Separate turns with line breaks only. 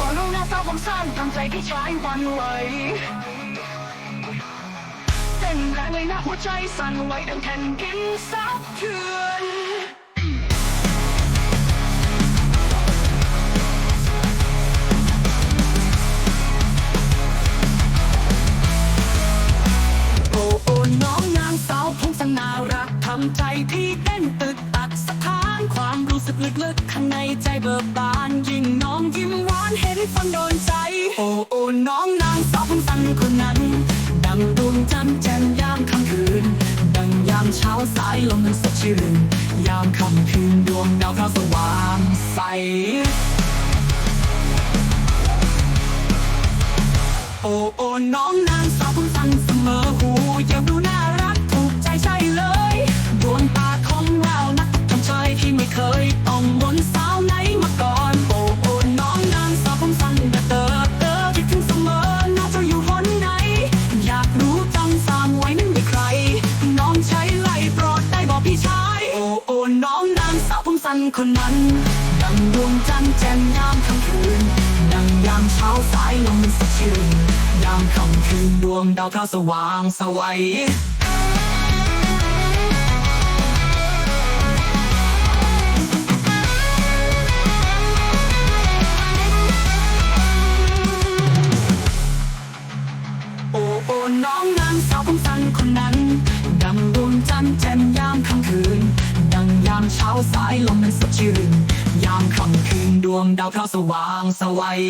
โอ้น้องหน้าสาวผมสั้นทำใจพี่ชายวันไหวเต้นแรงเลยนะหัวใจสั่นไหวดังแผ่นดินสะเทือนโอ้โอ้น้องนางสาวผมสังนารักทำใจพี่เต้นตึกตักสะท้านความรู้สึกลึกๆข้างในใจเบิกบานยิ่งน้อง ฟังโดนใจ โอ้โอ้น้องนางสาวผมสันคนนั้น ดังดวงจันทร์แจ่มยามค่ำคืน ดังยามเช้าสายลมมันสดชื่น ยามค่ำคืนดวงดาวพระสว่างใส โอ้โอ้น้องนางสาวผมสั่งเสมอ โอ้โอ้น้องนางสาวผมสั่นคนนั้นดังดวงจันทร์แจ่มยามค่ำคืนดังยามเช้าสายลมมันสดชื่นยามค่ำคืนดวงดาวพระสว่างสวัยโอ้โอ้น้องนางสาวผมสั้นคนนั้นดังดวงจันทร์แจ่มยามค่ำคืนายลมมันสดชื่น ยามค่ำคืนดวงดาวพระสว่างสวัย